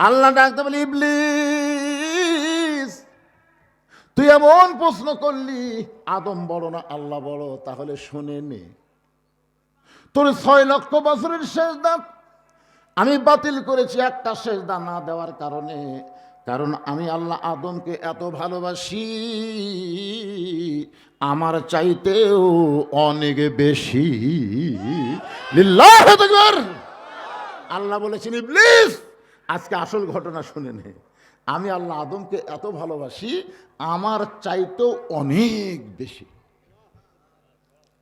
আল্লাহ ডাকতে বলি, ইবলিস, তুই এমন প্রশ্ন করলি, আদম বড় না, আল্লাহ বড় তাহলে শুনে নে। তোর ছয় লক্ষ বছরের শেষ দাম আমি বাতিল করেছি একটা শেষ দান না দেওয়ার কারণে, কারণ আমি আল্লাহ আদমকে এত ভালোবাসি। আমার চাইতেও অনেক বেশি। আল্লাহ বলেছেন, ইবলিস আজকে আসল ঘটনা শুনে নে। আমি আল্লাহ আদমকে এত ভালোবাসি, আমার চাইতেও অনেক বেশি।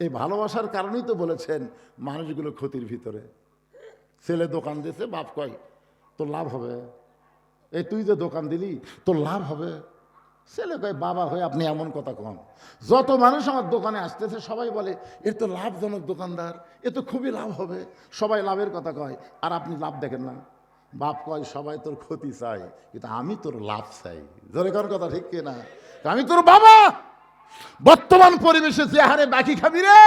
এই ভালোবাসার কারণেই তো বলেছেন মানুষগুলো ক্ষতির ভিতরে। ছেলে দোকান দিয়েছে, বাপ কয়, তোর লাভ হবে। এই তুই যে দোকান দিলি, তোর লাভ হবে। ছেলে কয়, বাবা হয়ে আপনি এমন কথা কন। যত মানুষ আমার দোকানে আসতেছে, সবাই বলে, এর তো লাভজনক দোকানদার, এ তো খুবই লাভ হবে। সবাই লাভের কথা কয়, আর আপনি লাভ দেখেন না। বাপ কয়, সবাই তোর ক্ষতি চাই, কিন্তু আমি তোর লাভ চাই। জোরে কর কথা, ঠিক কিনা? আমি তোর বাবা! বর্তমান পরিবেশে যে হারে বাকি খাবি রে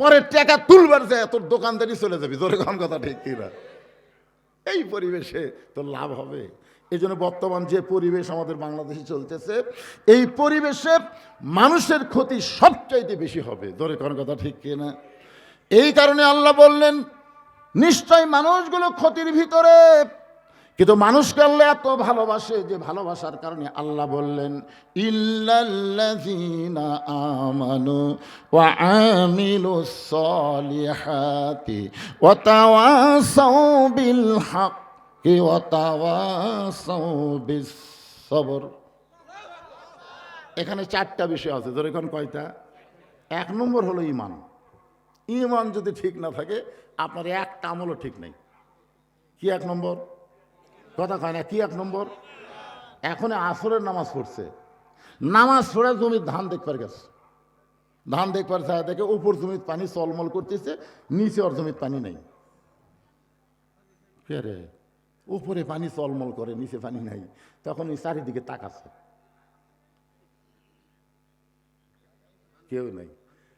পরে টাকা তুলবার যায় তোর দোকানদারি চলে যাবি। তোর কোন কথা, ঠিক কিনা? এই পরিবেশে তোর লাভ হবে। এই জন্য বর্তমান যে পরিবেশ আমাদের বাংলাদেশে চলতেছে, এই পরিবেশে মানুষের ক্ষতি সবচাইতে বেশি হবে। ধরে কোন কথা, ঠিক কিনা? এই কারণে আল্লাহ বললেন, নিশ্চয় মানুষগুলো ক্ষতির ভিতরে কিন্তু মানুষকে আল্লাহ এত ভালোবাসে যে ভালোবাসার কারণে আল্লাহ বললেন আমানু ওয়া সলিহাতি এখানে চারটা বিষয় আছে ধরে এখন কয়টা? এক নম্বর হলো ইমান ইমান যদি ঠিক না থাকে, আপনার একটা আমলও ঠিক নেই। কি এক নম্বর? কথা কয় না কি এক নম্বর? এখন আসরের নামাজ পড়ছে। নামাজ পড়ে জমির ধান দেখবার গেছে। ধান দেখবার ছায়া দেখে উপর জমির পানি চলমল করতেছে, নিচে ওর জমির পানি নেই। কে রে? উপরে পানি চলমল করে, নিচে পানি নাই। তখন ওই চারিদিকে তাকাচ্ছে কেউ নাই।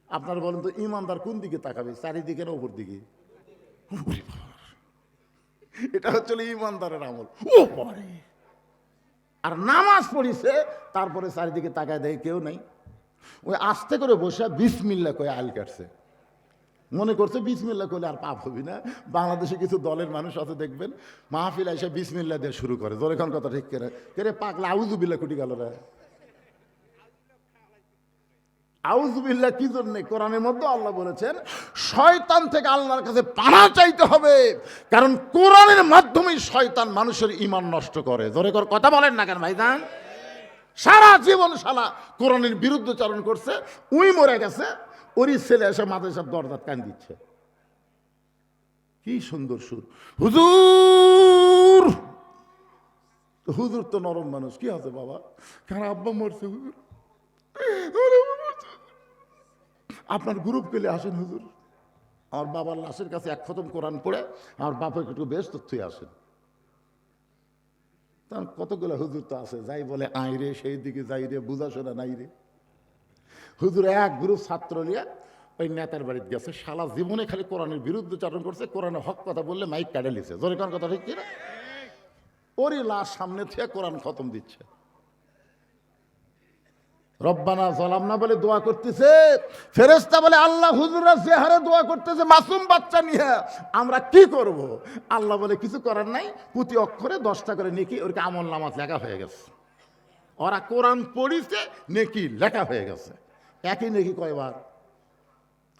আপনার বলেন তো, ইমানদার কোন দিকে তাকাবে? চারিদিকে না উপর দিকে। এটা হচ্ছে ইমানদারের আমল। ও পরে আর নামাজ পড়িছে তারপরে চারিদিকে তাকায় দেয় কেউ নাই। ওই আস্তে করে বসে বিসমিল্লা কয়ে আল কাটছে। মনে করছে বিসমিল্লা করলে আর পাপ হবি না। বাংলাদেশে কিছু দলের মানুষ আছে দেখবেন মাহফিল এসে বিসমিল্লা দিয়ে শুরু করে। জোরে কথা ঠিক করে? কেরে পাকলা আউজুবিল্লা কুটি গেল রে। আউজুবিল্লা কি জন্য? কোরআনের মধ্যে আল্লাহ বলেছেন, শয়তান থেকে আল্লাহর কাছে পানা চাইতে হবে। কারণ কোরআনের মাধ্যমেই শয়তান মানুষের ইমান নষ্ট করে। জোরে কর কথা বলেন না কেন ভাইজান? সারা জীবন শালা কোরআনের বিরুদ্ধচারণ করছে, উই মরে গেছে, ওরই ছেলে এসে মাদ্রাসার দরজাত কান দিচ্ছে। কি সুন্দর সুর। হুজুর! হুজুর তো নরম মানুষ, কি আছে বাবা? কারণ আব্বা মরছে, হুজুর। আপনার গ্রুপ পেলে আসেন হুজুর। আমার বাবার লাশের কাছে এক খতম কোরআন পড়ে, আমার বাপাকে একটু বেশ তথ্যই আসেন। তার কতগুলো হুজুর তো আছে, যাই বলে আই রে, সেই দিকে যাই রে, বুঝা শোনা নাই রে। হুজুর এক গ্রুপ ছাত্র নিয়ে ওই নেতার বাড়িতে গেছে। সারা জীবনে খালি কোরআনের বিরুদ্ধে চারণ করছে, কোরআনের হক কথা বললে মাইক কাটে লিছে জোরে কোন কথা ঠিক কিনা? ওরই লাশ সামনে থেকে কোরআন খতম দিচ্ছে। রব্বানা জলাম না বলে দোয়া করতেছে। ফেরেস্তা বলে, আল্লাহ হুজুরা যে হারে দোয়া করতেছে, মাসুম বাচ্চা নিয়ে। আমরা কি করব? আল্লাহ বলে, কিছু করার নাই প্রতি অক্ষরে দশটা করে নেকি, ওরকে আমল নামাজ লেখা হয়ে গেছে। ওরা কোরআন পড়িছে, নেকি লেখা হয়ে গেছে। একই নেকি কয়বার?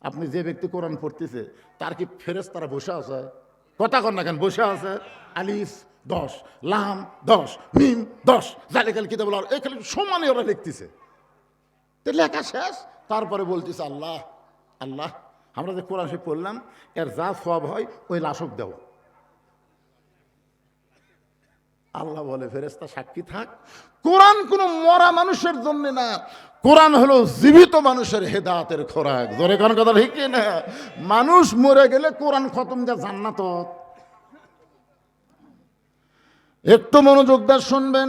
আপনি যে ব্যক্তি কোরআন পড়তেছে, তার কি ফেরেস তারা বসে আছে? কথা কর না কেন, বসে আছে? আলিফ, দশ, লাম, দশ, মিম, দশ জালিকাল কিতাব এখানে সমানে ওরা লিখতেছে। তো লেখা শেষ, তারপরে বলতেছে আল্লাহ আল্লাহ, আমরা যে কোরআন শরীফ পড়লাম, এর যা সব হয়, ওই লাশক দেও আল্লাহ বলে ফেরেস্তা সাক্ষী থাক। কোরআন কোনো মরা মানুষের জন্য না, কোরআন হলো জীবিত মানুষের হেদাতের খোরাক। জোরে কোন কথা ঠিক না মানুষ মরে গেলে কোরআন খতম যা জান্নাত। একটু মনোযোগ দিয়ে শুনবেন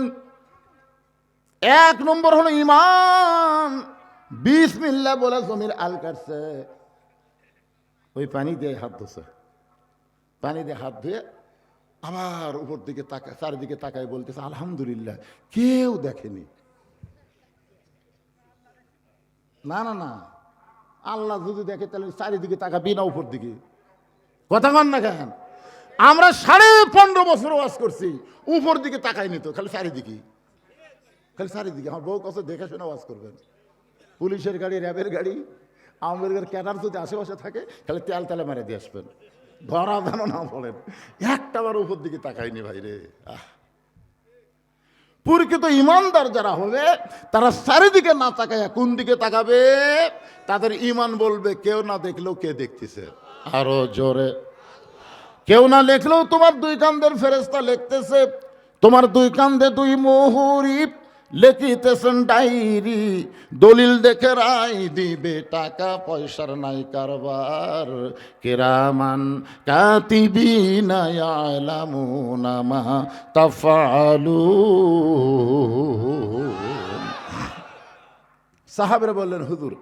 এক নম্বর হলো ইমান বিশ বিসমিল্লা বলে জমির আল কাটছে। ওই পানি দিয়ে হাত ধুছে। পানি দিয়ে হাত ধুয়ে আবার উপর দিকে তাকা, চারিদিকে তাকায় বলতেছে, আলহামদুলিল্লাহ। কেউ দেখেনি। না না না। আল্লাহ যদি দেখে, তাহলে চারিদিকে তাকাবি না উপর দিকে। কথা কন না কেন? আমরা সাড়ে পনেরো বছর ওয়াজ করছি। উপর দিকে তাকাইনি তো, খালি চারিদিকে। খালি চারিদিকে, আমার বউ কত দেখে শুনে ওয়াজ করবেন পুলিশের গাড়ি, র্যাবের গাড়ি আমাদের ক্যাডার যদি আশেপাশে থাকে, তাহলে তেল তেলে মেরে দিয়ে আসবেন। ধরা যেন না বলেন একটা বার উপর দিকে তাকায়নি ভাইরে আহ। ইমানদার যারা হবে, তারা চারিদিকে না তাকায় কোন দিকে তাকাবে? তাদের ইমান বলবে, কেউ না দেখলেও কে দেখতেছে? আরও জোরে। কেউ না লেখলেও তোমার দুই কান্দের ফেরেস্তা লিখতেছে, তোমার দুই কান্দে দুই মোহরি লেখিতেছেন ডাইরি দলিল দেখে রাই দিবে টাকা, পয়সার নাই কারবার। কেরামান কাতিবিনা ইয়ালামুনা মা তাফালুন সাহাবেরা বললেন, হুজুর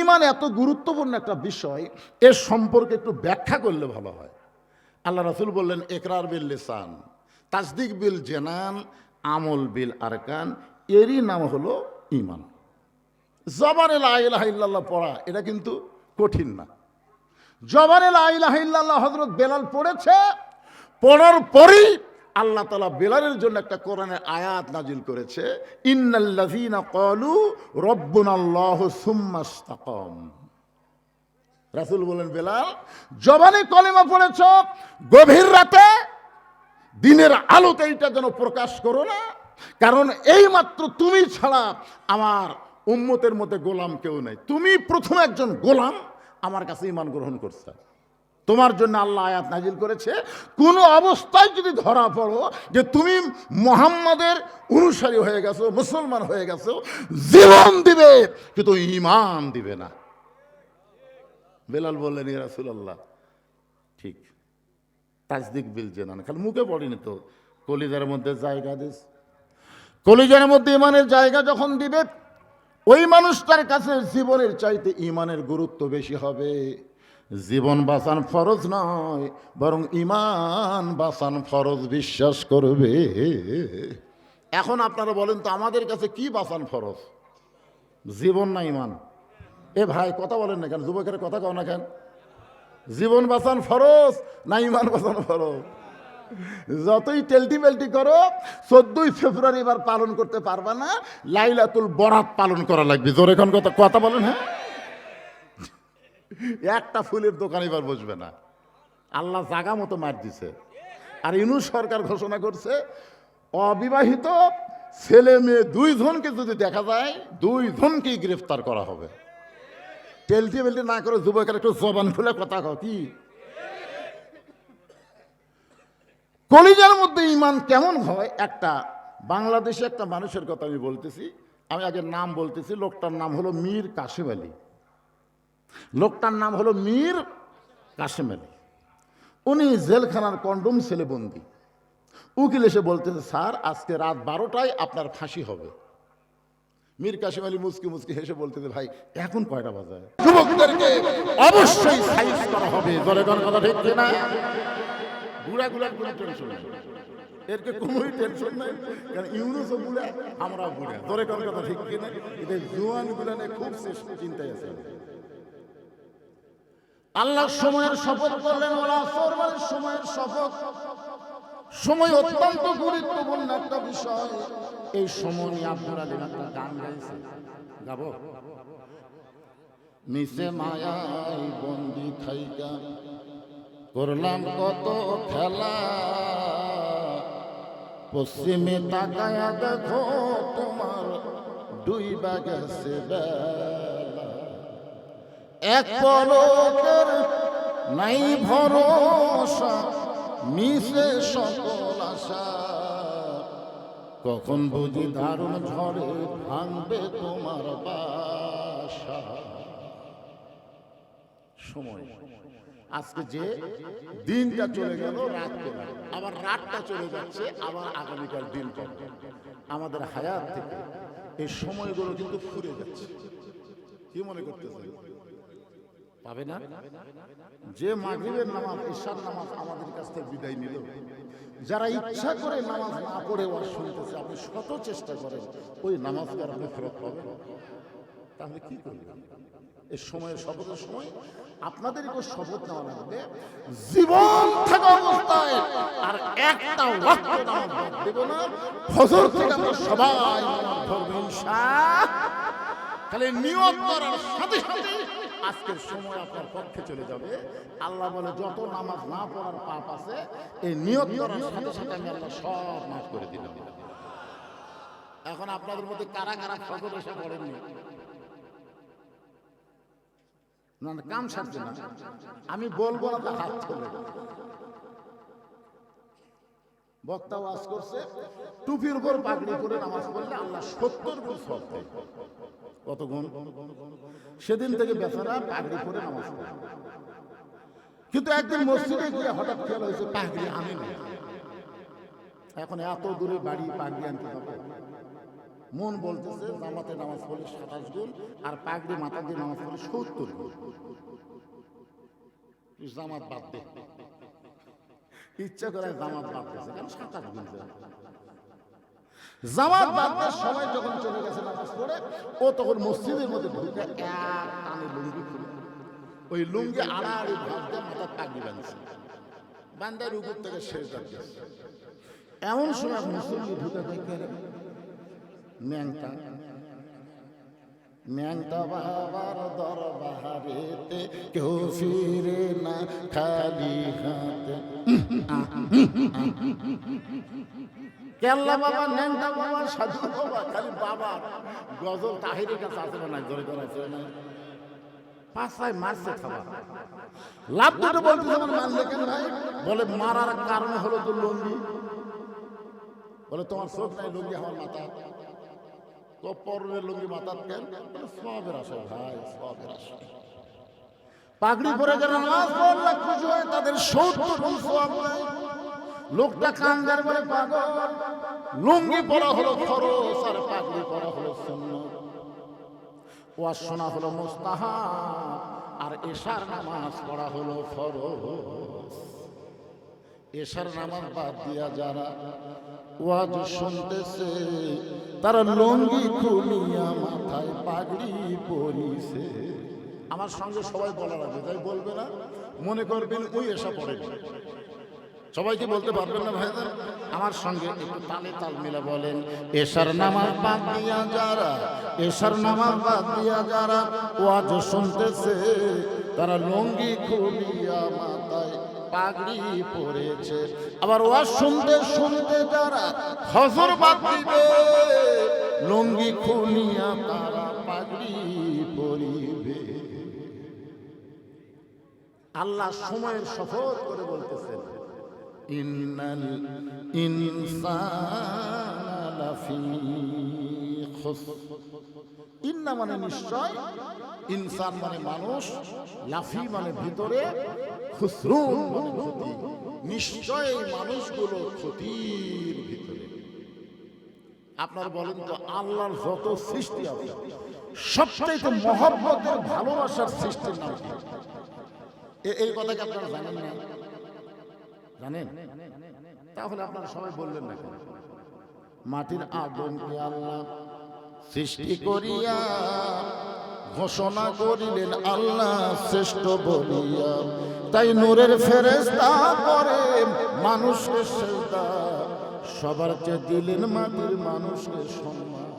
ইমান এত গুরুত্বপূর্ণ একটা বিষয়, এর সম্পর্কে একটু ব্যাখ্যা করলে ভালো হয়। আল্লাহ রাসুল বললেন একরার বিল লিসান, তাসদিক বিল জেনান, আমল বিল আরকান এরই নাম হলো ইমান জবানে লাইল্লাহ পড়া, এটা কিন্তু কঠিন না। জবানে লাইল্লাহ হজরত বেলাল পড়েছে, পড়ার পরেই আল্লাহ তালা বেলালের জন্য একটা কোরআনের আয়াত নাজিল করেছে ইন্নাল্লাযীনা ক্বালু রাসূল বলেন, বেলাল, জবানে কলেমা পড়েছ, গভীর রাতে দিনের আলোতে এইটা যেন প্রকাশ করো না কারণ এই মাত্র তুমি ছাড়া আমার উম্মতের মধ্যে গোলাম কেউ নেই। তুমি প্রথম একজন গোলাম আমার কাছে ইমান গ্রহণ করছে। তোমার জন্য আল্লাহ আয়াত নাজিল করেছে, কোনো অবস্থায় যদি ধরা পড়ো যে তুমি মোহাম্মদের অনুসারী হয়ে গেছো, মুসলমান হয়ে গেছো, জীবন দিবে, কিন্তু ইমান দিবে না। বেলাল বললেন রাসুলাল্লাহ। ঠিক। তাজদিক বিল জেনান। খালি মুখে পড়েনি তো। কলিজার মধ্যে জায়গা দিস। কলিজার মধ্যে ইমানের জায়গা যখন দিবে, ওই মানুষটার কাছে জীবনের চাইতে ইমানের গুরুত্ব বেশি হবে। জীবন বাঁচান ফরজ নয়, বরং ইমান বাঁচান ফরজ বিশ্বাস করবে। এখন আপনারা বলেন, তো আমাদের কাছে কি বাঁচান ফরজ? জীবন না ইমান? এ ভাই, কথা বলেন না কেন? যুবকের কথা কও না কেন? জীবন বাঁচান ফরজ, না ইমান বাঁচান ফরজ? যতই টেলটি বেলটি করো, চোদ্দই ফেব্রুয়ারি এবার পালন করতে পারবা না, লাইলাতুল বরাত পালন করা লাগবে। জোরে এখন কথা কথা বলেন হ্যাঁ? একটা ফুলের দোকান এবার বসবে না। আল্লাহ জাগা মতো মার দিছে। আর ইনু সরকার ঘোষণা করছে, অবিবাহিত ছেলে মেয়ে দুই দুইজনকে যদি দেখা যায় দুই দুইজনকেই গ্রেফতার করা হবে। টেলটি বেলটি না করে যুবকের একটু জবান খুলে কথা কি? কলিজার মধ্যে ইমান কেমন হয়? একটা বাংলাদেশে একটা মানুষের কথা আমি বলতেছি। আমি আগে নাম বলতেছি, লোকটার নাম হলো মীর কাশেম আলী। লোকটার নাম হলো মীর কাশেম আলী। উনি জেলখানার কন্ডম ছেলে বন্দি। উকিল এসে বলতেছে, স্যার, আজকে রাত বারোটায় আপনার ফাঁসি হবে। মীর কাশিম আলী মুসকি মুসকি হেসে বলতেছে, ভাই, এখন কয়টা বাজায় যুবকদেরকে অবশ্যই সাইজ করা হবে। কথা ঠিক না বুড়া গুলার কোনো টেনশন নেই। এরকে টেনশন নাই। কারণ বুড়া আমরাও বুড়া কোন কথা ঠিক কিনা এদের গুলানে খুব চিন্তায় আছে। আল্লাহ সময়ের শপথ করলেন, ওলা সময়ের শপথ। সময় অত্যন্ত গুরুত্বপূর্ণ একটা বিষয়। এই সময় নিয়ে আলীম একটা গান নিচে মায়াই বন্দি খাইকা করলাম কত খেলা। পশ্চিমে তাকায়া দেখো, তোমার দুই বেলা। এক পলকের নাই ভরসা, মিশে সকল আশা। কখন বুঝি দারুণ ঝড়ে ভাঙবে তোমার বাসা। সময়। আজকে যে দিনটা চলে গেল রাত পেল আবার রাতটা চলে যাচ্ছে, আবার আগামীকাল দিন আমাদের হায়াত থেকে এই সময়গুলো কিন্তু ফুরে যাচ্ছে। কি মনে করতেছে পাবে না? যে মাগরিবের নামাজ, ঈশার নামাজ আমাদের কাছ থেকে বিদায় নিল, যারা ইচ্ছা করে নামাজ না পড়ে ওয়াজ শুনতেছে, আপনি শত চেষ্টা করেন, ওই নামাজকে আর আপনি ফেরত পাবেন। তাহলে কি করবেন? এই সময়ের শপথের সময় আপনাদেরকে শপথ নেওয়া লাগবে। জীবন থাকা অবস্থায় আর একটা ওয়াক্ত নামাজ দেব না। ফজর থেকে আমরা সবাই পড়ব তাহলে নিয়ত করার সাথে সাথে আজকের সময় আপনার পক্ষে চলে যাবে। আল্লাহ বলে, যত নামাজ না পড়ার পাপ আছে, এই নিয়ত করার সাথে সাথে আমি আল্লাহ সব মাফ করে দিলাম। এখন আপনাদের মধ্যে কারা কারা ফজর এসে পড়েননি? না কাম সারছে না। আমি বলব না হাত চলে বক্তা ওয়াজ করছে টুপির উপর পাগড়ি করে নামাজ পড়লে আল্লাহ সত্তর গুণ সব দেয়। কত গুণ? সেদিন থেকে বেচারা পাগড়ি পরে নামাজ পড়ে। কিন্তু একদিন মসজিদে গিয়ে হঠাৎ খেয়াল হয়েছে পাগড়ি আনে না এখন এত দূরে বাড়ি পাগড়ি আনতে হবে। মন বলতেছে জামাতে নামাজ পড়লে সাতাশ গুণ আর পাগড়ি মাথা দিয়ে নামাজ পড়লে সত্তর গুণ। জামাত বাদ দে। ইচ্ছা করে জামাত বাদ দিয়েছে, কারণ সাতাশ গুণ। জামাত। বাদ দিয়ে সবাই যখন চলে গেছে নামাজ পড়ে, ও তখন মসজিদের মধ্যে ঢুকে এক টানে লুঙ্গি ওই লুঙ্গি আড়াআড়ি ভাব দিয়ে মাথার পাগড়ি বাঁধছে। বান্দার উপর থেকে শেষ যাচ্ছে এমন সময় মুসল্লি ঢুকে দেখে ন্যাংটা ন্যাংটা বাবার দরবারেতে কেউ ফিরে না, খালি হাতে। কেল্লা বাবা ন্যাংটা বাবা, সাধু বাবা, খালি বাবা। গজল তাহিরের কাছে আছে না জোরে করে আছে না পাঁচায় মারছে খাবার। লাভ দুটো বলতে যেমন মারলে কেন ভাই? বলে, মারার কারণ হলো তো লঙ্গি। বলে, তোমার চোখ নাই, লুঙ্গি আমার মাথা তো লুঙ্গি মাথার সবের আসে ভাই, সবের আসে পাগড়ি পরে যারা নামাজ পড়লে খুশি হয়, তাদের সত্তর লোকটা কান্দার বলে, পাগল, লুঙ্গি পরা হলো খরচ, আর পাগড়ি পরা হলো সুন্নত। ওয়াজ শোনা হলো আর এশার নামাজ পড়া হলো ফরজ। এশার নামাজ বাদ দিয়া যারা ওয়াজ শুনতেছে, তারা লঙ্গি খুলিয়া মাথায় পাগড়ি পরিছে। আমার সঙ্গে সবাই বলা লাগবে তাই বলবে না? মনে করবেন ওই এসা পড়ে। সবাইকে বলতে পারবেন না ভাইদের আমার সঙ্গে একটু তালে তাল মিলে বলেন, এশার নামাজ বাদ দিয়া যারা, এশার নামাজ বাদ দিয়া যারা ওয়াজ শুনতেছে, তারা লঙ্গি খুলিয়া মাথায় পাগড়ি পরেছে। আবার ওয়াজ শুনতে শুনতে যারা হজর বাদ লঙ্গি তারা পাগড়ি পরিবে। আল্লাহ সময়ের শপথ করে বলতেছেন, ইন্নাল ইনসানা লাফি ইন্না মানে নিশ্চয়, ইনসান মানে মানুষ, লাফি মানে ভিতরে মানে নিশ্চয় মানুষগুলো ক্ষতির ভিতরে। আপনার বলেন তো, আল্লাহর যত সৃষ্টি আছে, সবচাইতে মহব্বতের ভালোবাসার সৃষ্টির নাম এই কথা কি আপনারা জানেন না? জানেন? তাহলে আপনারা সবাই বললেন না মাটির আদমকে আল্লাহ সৃষ্টি করিয়া ঘোষণা করিলেন আল্লাহ শ্রেষ্ঠ বলিয়া। তাই নূরের ফেরেস্তা করে মানুষকে সেজদা। সবার চেয়ে দিলেন মাটির মানুষকে সম্মান।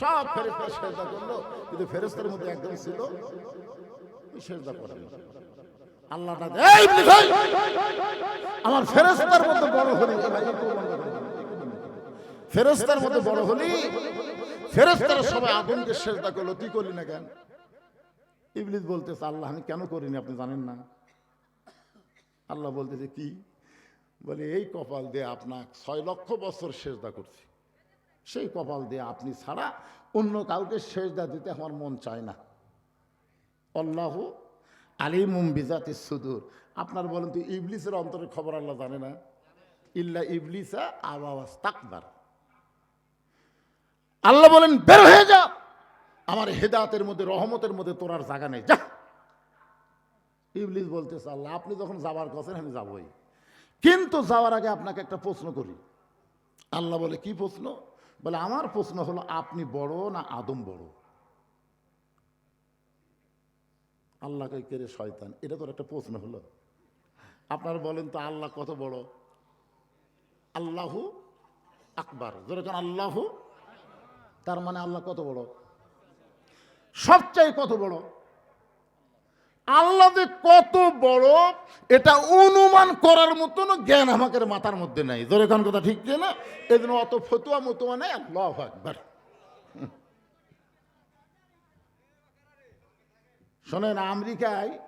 সব ফেরেস্তা সেজদা করল। কিন্তু ফেরেস্তার মধ্যে একদম ছিল সেজদা করেন। আল্লাহ তাদের, "এই ইবলিস, এই! আমার ফেরেস্তার মধ্যে বড় হলি। ফেরেস্তার মধ্যে বড় হলি ফেরেস্তারা সবাই আগুনকে সেজদা করল তুই করলি না কেন? ইবলিস বলতেছে আল্লাহ আমি কেন করিনি আপনি জানেন না? আল্লাহ বলতেছে কি? বলে এই কপাল দিয়ে আপনার ছয় লক্ষ বছর সেজদা করছি। সেই কপাল দিয়ে আপনি ছাড়া অন্য কাউকে সেজদা দিতে আমার মন চায় না। আল্লাহ আলিমুম বিজাতি সুদূর। আপনার বলেন তো ইবলিসের অন্তরের খবর আল্লাহ জানে না? ইল্লা ইবলিসা আওয়াজ তাকবার আল্লাহ বলেন, বের হয়ে যা। আমার হেদাতের মধ্যে, রহমতের মধ্যে তোর আর জায়গা নেই। যা। ইবলিস বলতেছে, আল্লাহ, আপনি যখন যাবার কথা আমি যাবই। কিন্তু যাওয়ার আগে আপনাকে একটা প্রশ্ন করি। আল্লাহ বলে, কি প্রশ্ন? বলে, আমার প্রশ্ন হলো, আপনি বড় না আদম বড়? আল্লাহকে কেড়ে শয়তান? এটা তোর একটা প্রশ্ন হলো। আপনারা বলেন তো, আল্লাহ কত বড়? আল্লাহু আকবার। যেরকম আল্লাহু তার মানে আল্লাহ কত বড়? সবচাই কত বড়? আল্লাহ যে কত বড়, এটা অনুমান করার মতন জ্ঞান আমাকে মাথার মধ্যে নাই। যেরকম কথা ঠিক যে না? এই জন্য অত ফতুয়া মতুয়া নেই, আল্লাহ আকবার। শোনেন, আমেরিকায়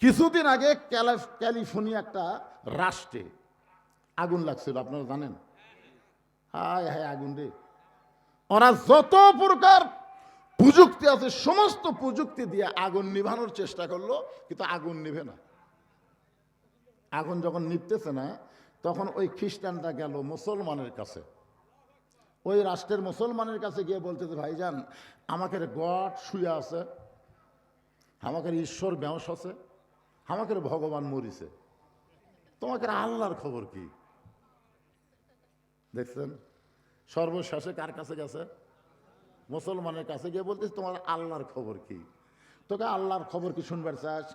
কিছুদিন আগে ক্যালা- ক্যালিফোর্নিয়া একটা রাষ্ট্রে আগুন লাগছিল, আপনারা জানেন? হায় হায়, আগুন রে। ওরা যত প্রকার প্রযুক্তি আছে, সমস্ত প্রযুক্তি দিয়ে আগুন নিভানোর চেষ্টা করল, কিন্তু আগুন নিভে না। আগুন যখন নিভতেছে না, তখন ওই খ্রিস্টানটা গেল মুসলমানের কাছে। ওই রাষ্ট্রের মুসলমানের কাছে গিয়ে বলতেছে, ভাইজান আমাকে গড শুয়ে আছে আমাকে ঈশ্বর বেঁস আছে আমাকে ভগবান মরিছে। তোমাকে আল্লাহর খবর কি? দেখছেন? সর্বশেষে কার কাছে গেছে? মুসলমানের কাছে গিয়ে বলতেছে, তোমার আল্লাহর খবর কি? তোকে আল্লাহর খবর কি শুনবার চাস?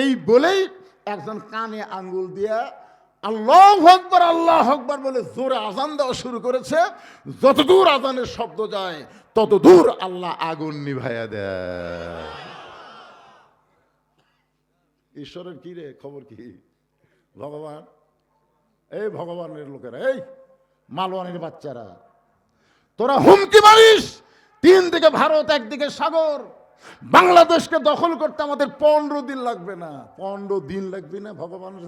এই বলেই একজন কানে আঙ্গুল দিয়া আল্লাহ হকবার আল্লাহ হকবার বলে জোরে আজান দেওয়া শুরু করেছে। যতদূর আজানের শব্দ যায় তত দূর আল্লাহ আগুন নিভাইয়া দেয়। ঈশ্বরের কি রে খবর কি? ভগবান? এই ভগবানের লোকেরা, এই মালওয়ানের বাচ্চারা। তোরা হুমকি মারিস। তিন দিকে ভারত একদিকে সাগর। বাংলাদেশকে দখল করতে আমাদের পনেরো দিন লাগবে না। পনেরো দিন লাগবে না ভগবানের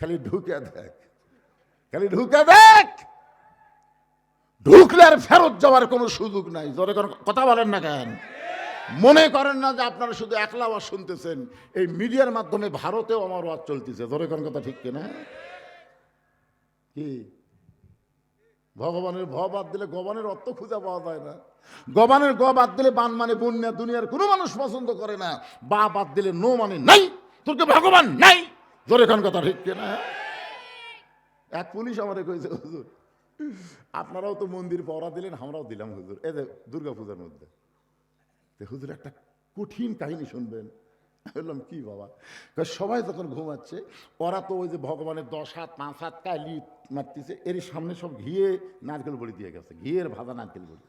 খালি ঢুকে দেখ। খালি ঢুকে দেখ। ঢুকলে আর ফেরত যাওয়ার কোনো সুযোগ নাই। জোরে কথা বলেন না কেন? মনে করেন না যে আপনারা শুধু একলা আওয়াজ শুনতেছেন। এই মিডিয়ার মাধ্যমে ভারতেও আমার ওয়াজ চলতেছে। জোরে কোন কথা ঠিক কিনা? কি? ভগবানের ভ বাদ দিলে গবানের অর্থ খুঁজে পাওয়া যায় না। গবানের গ বাদ দিলে বান মানে বন্যা, দুনিয়ার কোনো মানুষ পছন্দ করে না। বা বাদ দিলে নো মানে নাই। তোর কি ভগবান নাই? জোরে কোন কথা ঠিক কিনা? এক পুলিশ আমারে কইছে, হুজুর, আপনারাও তো মন্দির পড়া দিলেন, আমরাও দিলাম, হুজুর। এই যে দুর্গা পূজার মধ্যে হুজুর, একটা কঠিন কাহিনী শুনবেন। বললাম, কি বাবা? সবাই তখন ঘুমাচ্ছে, ওরা তো ওই যে ভগবানের দশ হাত, পাঁচ হাত কালি মারতেছে, এর সামনে সব ঘিয়ে নারকেল বড়ি দিয়ে গেছে, ঘিয়ের ভাজা নারকেল বড়ি।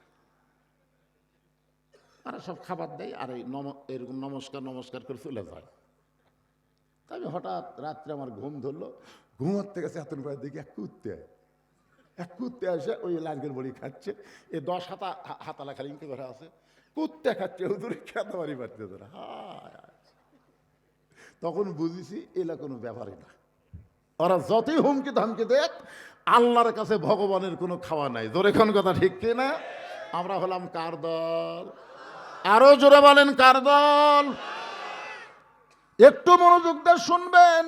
আর সব খাবার দেয় আর এই নম, এরকম নমস্কার নমস্কার করে চলে যায়। তবে হঠাৎ রাত্রে আমার ঘুম ধরলো, ঘুমাতে গেছে এত পরে দেখি এক কুত্তে এক কুত্তে আসে ওই লালগের বড়ি খাচ্ছে, এ দশ হাতা, হা- হাতালা খালি ইনকে ধরা আছে, কুত্তে খাচ্ছে, হুজুরে খেতে পারি পারতে ধরে হায় হায়। তখন বুঝেছি এলা কোনো ব্যাপারই না। ওরা যতই হুমকি ধমকি দেখ, আল্লাহর কাছে ভগবানের কোনো খাওয়া নাই। জোরে কোন কথা ঠিক কি না? আমরা হলাম কার দল? আরও জোরে বলেন কার দল? একটু মনোযোগ দিয়ে শুনবেন।